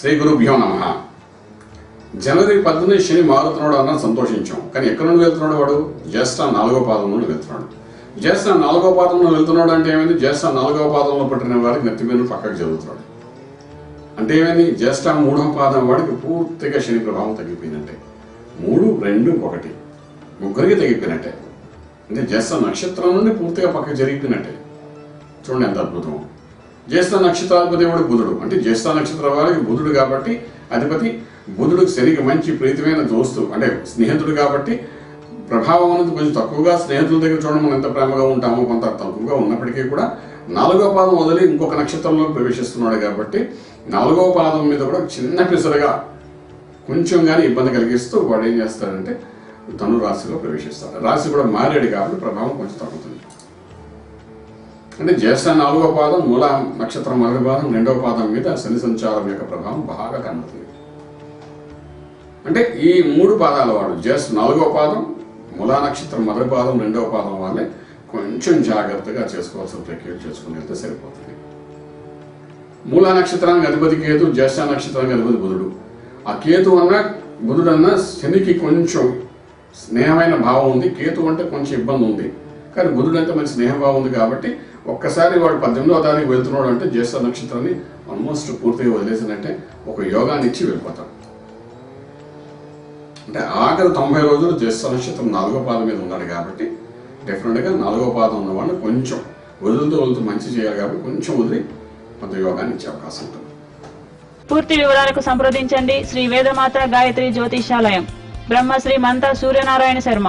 శ్రీ గురుభ్యో నమ. జనవరి పద్దెనిమిది శని మారుతున్నాడు అన్న సంతోషించాం. కానీ ఎక్కడి నుండి వెళ్తున్నాడు వాడు? జ్యేష్ఠ నాలుగో పాదం నుండి వెళ్తున్నాడు. జ్యేష్ఠ నాలుగో పాదంలో వెళ్తున్నాడు అంటే ఏమైంది? జ్యేష్ఠ నాలుగో పాదంలో పట్టిన వారికి నెత్తి మీద పక్కకు జరుగుతున్నాడు. అంటే ఏమైంది? జ్యేష్ఠ మూడో పాదం వాడికి పూర్తిగా శని ప్రభావం తగ్గిపోయినట్టే. మూడు రెండు ఒకటి. ముగ్గురికి తగ్గిపోయినట్టే. అంటే జ్యేష్ఠ నక్షత్రం నుండి పూర్తిగా పక్కకు జరిగిపోయినట్టే. చూడండి ఎంత అద్భుతం. జ్యేష్ఠ నక్షత్రాధిపతి దేవుడు బుధుడు. అంటే జ్యేష్ఠ నక్షత్రం వారికి బుధుడు కాబట్టి అధిపతి బుధుడికి శనికి మంచి ప్రీతిమైన దోస్తు అంటే స్నేహితుడు కాబట్టి ప్రభావం అనేది కొంచెం తక్కువగా స్నేహితుల దగ్గర చూడడం మనం ఎంత ప్రేమగా ఉంటామో కొంత తక్కువగా ఉన్నప్పటికీ కూడా నాలుగో పాదం వదిలి ఇంకొక నక్షత్రంలో ప్రవేశిస్తున్నాడు కాబట్టి నాలుగో పాదం మీద కూడా చిన్న పిసరుగా కొంచెం కానీ ఇబ్బంది కలిగిస్తూ వాడు ఏం చేస్తాడంటే తను రాశిలో ప్రవేశిస్తాడు. రాశి కూడా మారాడు కాబట్టి ప్రభావం కొంచెం తగ్గుతుంది. అంటే జ్యేష్ఠ నాలుగో పాదం మూల నక్షత్రం మొదటి పాదం రెండవ పాదం మీద శని సంచారం యొక్క ప్రభావం బాగా కనబడుతుంది. అంటే ఈ మూడు పాదాల వాడు జ్యేష్ఠ నాలుగో పాదం మూలా నక్షత్రం మొదటి పాదం రెండవ పాదం వాళ్ళే కొంచెం జాగ్రత్తగా చేసుకోవాల్సిన ప్రక్రియ చేసుకుని వెళ్తే సరిపోతుంది. మూలా నక్షత్రానికి అధిపతి కేతు జ్యేష్ఠ నక్షత్రానికి అధిపతి బుధుడు. ఆ కేతు అన్న బుధుడు అన్న శనికి కొంచెం స్నేహమైన భావం ఉంది. కేతు అంటే కొంచెం ఇబ్బంది ఉంది. కానీ బుధుడు అంటే మంచి స్నేహభావం ఉంది కాబట్టి ఒక్కసారి వాడు పద్దెనిమిదవ తారీఖు వెళ్తున్నాడు అంటే జ్యేష్ఠ నక్షత్రాన్ని ఆల్మోస్ట్ పూర్తిగా వదిలేసినట్టే ఒక యోగాన్ని ఇచ్చి వెళ్ళిపోతాడు. అంటే ఆఖరి తొంభై రోజులు జ్యేష్ఠ నక్షత్రం నాలుగో పాదం మీద ఉన్నాడు కాబట్టి డెఫినెట్గా నాలుగో పాదం ఉన్నవాడిని కొంచెం వదులుతూ వదులుతూ మంచి చేయాలి కాబట్టి కొంచెం వదిలి కొంత యోగాన్ని ఇచ్చే అవకాశం ఉంటుంది. పూర్తి వివరాలకు సంప్రదించండి. Shri Vedamata Gayatri జ్యోతిషాలయం Brahmasri Manta Suryanarayana Sharma.